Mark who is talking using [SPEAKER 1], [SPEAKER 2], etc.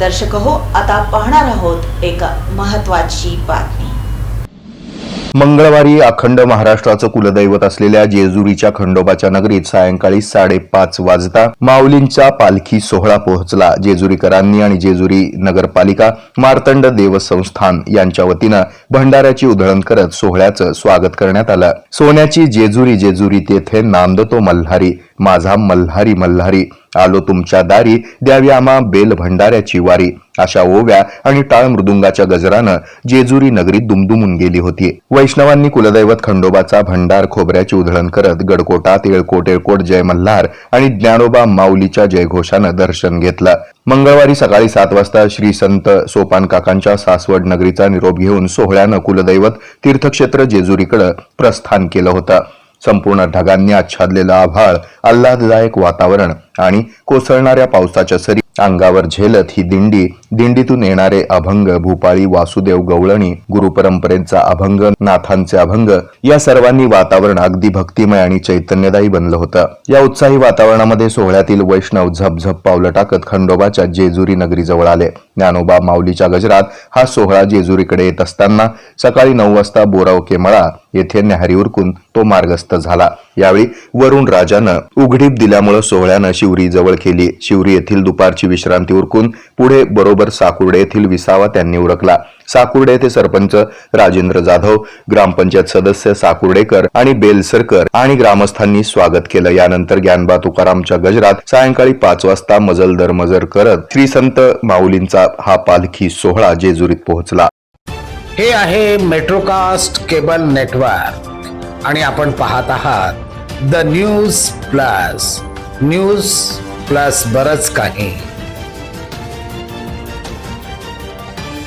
[SPEAKER 1] दर्शक हो आता पाहणार आहोत एक महत्वाची बातमी.
[SPEAKER 2] मंगळवारी अखंड महाराष्ट्राचं कुलदैवत असलेल्या जेजुरीच्या खंडोबाच्या नगरीत सायंकाळी साडेपाच वाजता माऊलींचा पालखी सोहळा पोहोचला. जेजुरीकरांनी आणि जेजुरी नगरपालिका मार्तंड देवसंस्थान यांच्या वतीनं भंडाऱ्याची उधळण करत सोहळ्याचं स्वागत करण्यात आलं. सोन्याची जेजुरी जेजुरी तेथे नांदतो मल्हारी. माझा मल्हारी मल्हारी आलो तुमच्या दारी द्यावी आम्हा बेल भंडाऱ्याची वारी. अशा ओव्या आणि टाळ मृदुंगाच्या गजरानं जेजुरी नगरी दुमदुमून गेली होती. वैष्णवांनी कुलदैवत खंडोबाचा भंडार खोबऱ्याची उधळण करत गडकोटा तिळकोट एळकोट जय मल्हार आणि ज्ञानोबा माऊलीच्या जयघोषानं दर्शन घेतलं. मंगळवारी सकाळी सात वाजता श्री संत सोपान काकांच्या सासवड नगरीचा निरोप घेऊन सोहळ्यानं कुलदैवत तीर्थक्षेत्र जेजुरीकडे प्रस्थान केलं होतं. संपूर्ण ढगांनी आच्छादलेलं आभाळ आल्हाददायक वातावरण आणि कोसळणाऱ्या पावसाच्या सरी अंगावर झेलत ही दिंडी दिंडीतून येणारे अभंग भूपाळी वासुदेव गवळणी गुरुपरंपरेचा अभंग नाथांचे अभंग या सर्वांनी वातावरण अगदी भक्तिमय आणि चैतन्यदायी बनलं होतं. या उत्साही वातावरणामध्ये सोहळ्यातील वैष्णव झपझप पावलं टाकत खंडोबाच्या जेजुरी नगरीजवळ आले. ज्ञानोबा माऊलीच्या गजरात हा सोहळा जेजुरीकडे येत असताना सकाळी नऊ वाजता बोरावके मळा येथे न्याहारी उरकून तो मार्गस्थ झाला. यावेळी वरुण राजानं उघडीप दिल्यामुळे सोहळ्यानं शिवरी जवळ केली. शिवरी येथील दुपारची विश्रांती उरकून पुढे बरोबर साकुर्डे येथील विसावा त्यांनी उरकला. साकुर्डे येथे सरपंच राजेंद्र जाधव ग्रामपंचायत सदस्य साकुर्डेकर आणि बेलसरकर आणि ग्रामस्थांनी स्वागत केलं. यानंतर ज्ञानबा तुकारामच्या गजरात सायंकाळी पाच वाजता मजल दरमजर करत श्री संत माऊलींचा हा पालखी सोहळा जेजुरीत पोहोचला.
[SPEAKER 3] हे आहे मेट्रोकास्ट केबल नेटवर्क आणि आपण पाहत आहात the news plus. News plus बरच काही.